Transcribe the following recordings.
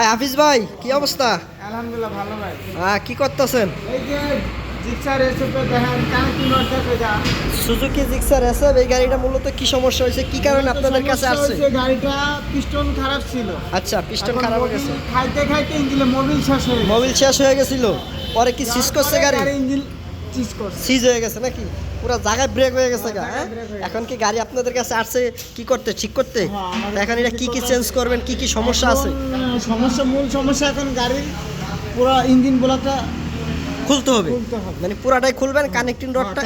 ভাই হাফিজ ভাই কি অবস্থা? আলহামদুলিল্লাহ ভালো ভাই। হ্যাঁ কি করতেছেন? এই যে জিক্সার এসে দেখেন কান কি যা। সুজুকি জিক্সার এসে এই গাড়িটা মূলত কি সমস্যা হয়েছে? কি কারণে আপনাদের কাছে আসছে? গাড়িটা পিস্টন খারাপ ছিল। আচ্ছা পিস্টন খারাপ হয়ে গেছে। খাইতে খাইতে ইঞ্জিনে মোবিল শেষ হয়ে মোবিল শেষ হয়ে গেছিল। পরে কি করছে গাড়ি? ইঞ্জিন চিজ করছে। সিজ হয়ে গেছে নাকি? পুরো জায়গায় ব্রেক হয়ে গেছে গা হ্যাঁ? হয়ে। এখন কি গাড়ি আপনাদের কাছে আসছে? কি করতে ঠিক করতে? হ্যাঁ, এখন এটা কি কি চেঞ্জ করবেন? কি কি সমস্যা আছে? সমস্যা মূল সমস্যা এখন গাড়ির পুরো ইঞ্জিন ব্লকটা খুলতে হবে। মানে পুরাটাই খুলবেন কানেক্টিং রডটা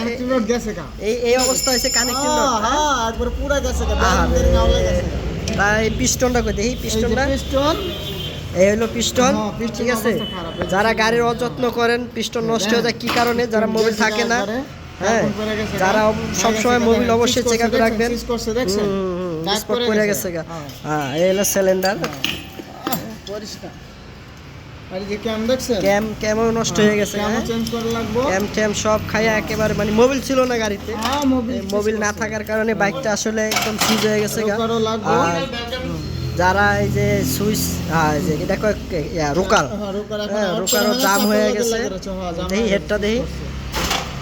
এই এই অবস্থা হয়েছে কানেক্টিং রড হ্যাঁ, একবার পুরা গেছে গেছে তাই পিস্টনটা কই? দেখি এই পিস্টনটা পিস্টন এই হলো পিস্টন হ্যাঁ, ঠিক আছে? যারা গাড়ির অযত্ন করেন পিস্টন নষ্ট হয়ে যায় কি কারণে? যারা মোবিল থাকে না হ্যাঁ যারা সবসময় মোবিল অবশ্যই চেক আপ রাখবেন। পড়ে গেছে। গা। হ্যাঁ। হ্যাঁ এই হলো সিলিন্ডার ক্যাম ক্যামও নষ্ট হয়ে গেছে ক্যাম হ্যাঁ? ট্যাম সব খাইয়া একেবারে মানে মোবিল ছিল না গাড়িতে। হ্যাঁ মোবিল না থাকার কারণে বাইকটা আসলে একদম সিজ হয়ে গেছে যারা এই যে সুইচ যে এটা রোকার। হ্যাঁ, হ্যাঁ রোকারও জাম হয়ে গেছে হ্যাঁ, জাম দেখি হেডটা দেখি।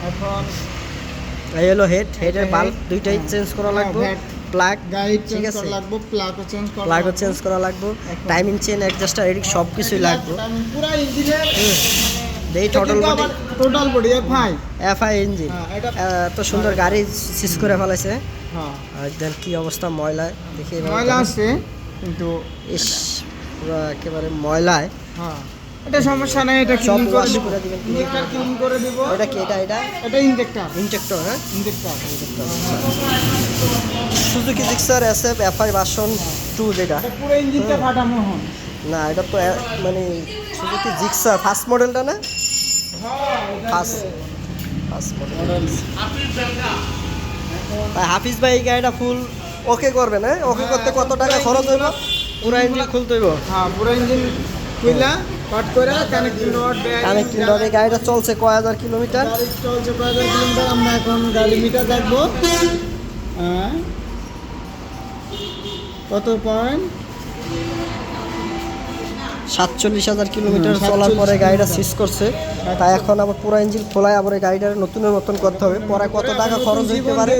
এখন এই হলো হেড হেডের বাল্ব দুইটাই। চেঞ্জ করা লাগবে। প্লাগ গাড়ি ঠিক আছে? লাগবে প্লাগও চেঞ্জ করা প্লাগও চেঞ্জ করা লাগবে। টাইমিং চেন অ্যাডজাস্টার এদিক সব কিছুই লাগবে। পুরো ইঞ্জিনের এই total body total body F I FI engine এত সুন্দর গাড়ি সিজ করে ফেলাইছে হ্যাঁ। দেন কি অবস্থা ময়লা। দেখি ময়লা আছে। কিন্তু ইস পুরো একেবারে ময়লায়। হ্যাঁ। এটা সমস্যা নাই এটা ক্লিন করে দিব। clean ক্লিন করে দিব। এটা কি এটা এটা? এটা ইঞ্জেক্টর ইনজেক্টর হ্যাঁ? Injector Suzuki Gixxer S F FI version two যেটা। পুরো ইঞ্জিনটা ফাটানো হন না এটা তো মানে সুজুকি জিক্সার ফার্স্ট মডেলটা না? হ্যাঁ ফার্স্ট ফার্স্ট মডেল হাফিজ ভাই এই গাড়িটা ফুল ওকে করবেন হ্যাঁ? ওকে করতে কত টাকা খরচ হইব? পুরা ইঞ্জিন খুলতে হইব। হ্যাঁ পুরো ইঞ্জিন খুললা কাট করে কানেক্টিং রড কানেক্টিং রড এই গাড়িটা চলছে কয় হাজার কিলোমিটার? চলছে কয় হাজার কিলোমিটার আমরা এখন গাড়ি মিটার দেখব হ্যাঁ। কত পয়েন্ট সাতচল্লিশ হাজার কিলোমিটার চলার পরে গাড়িটা সিজ করছে। তাই এখন আবার পুরো ইঞ্জিন খোলায় আবার এই গাড়িটার নতুনের মতন করতে হবে। পরে কত টাকা খরচ হইতে পারে?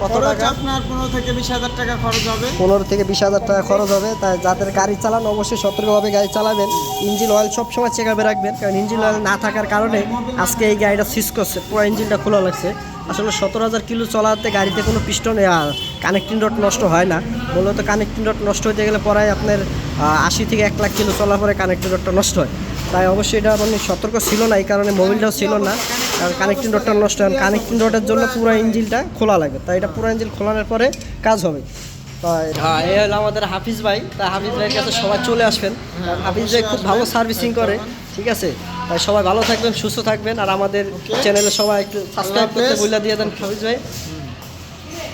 কত? টাকা? আপনার পনেরো থেকে বিশ হাজার টাকা খরচ হবে। পনেরো থেকে বিশ হাজার টাকা খরচ হবে। তাই যাদের গাড়ি চালান অবশ্যই সতর্কভাবে গাড়ি চালাবেন। ইঞ্জিন অয়েল সবসময় চেক আপে রাখবেন। কারণ ইঞ্জিন অয়েল না থাকার কারণে আজকে এই গাড়িটা সিজ করছে। পুরো ইঞ্জিনটা খোলা লাগছে। আসলে সতেরো হাজার কিলো চলাতে গাড়িতে কোনো পিস্টন কানেক্টিং রড নষ্ট হয় না। মূলত কানেক্টিং রড নষ্ট হতে গেলে পরে আপনার আশি থেকে এক লাখ কিলো চলার পরে কানেক্টিং রডটা নষ্ট হয়। তাই অবশ্যই এটা মানে সতর্ক ছিল না, এই কারণে মোবিলটাও ছিল না। কারণ কানেক্টিং রডটা নষ্ট হয় কানেক্টিং রডের জন্য পুরো ইঞ্জিনটা খোলা লাগে। তাই এটা পুরো ইঞ্জিন খোলানোর পরে কাজ হবে। হ্যাঁ এই হলো আমাদের হাফিজ ভাই। তা হাফিজ ভাইয়ের কাছে সবাই চলে আসবেন। হাফিজ ভাই খুব ভালো সার্ভিসিং করে ঠিক আছে? তাই সবাই ভালো থাকবেন সুস্থ থাকবেন। আর আমাদের চ্যানেলে সবাই একটু সাবস্ক্রাইব করতে। বলে দিয়ে দেন হাফিজ ভাই।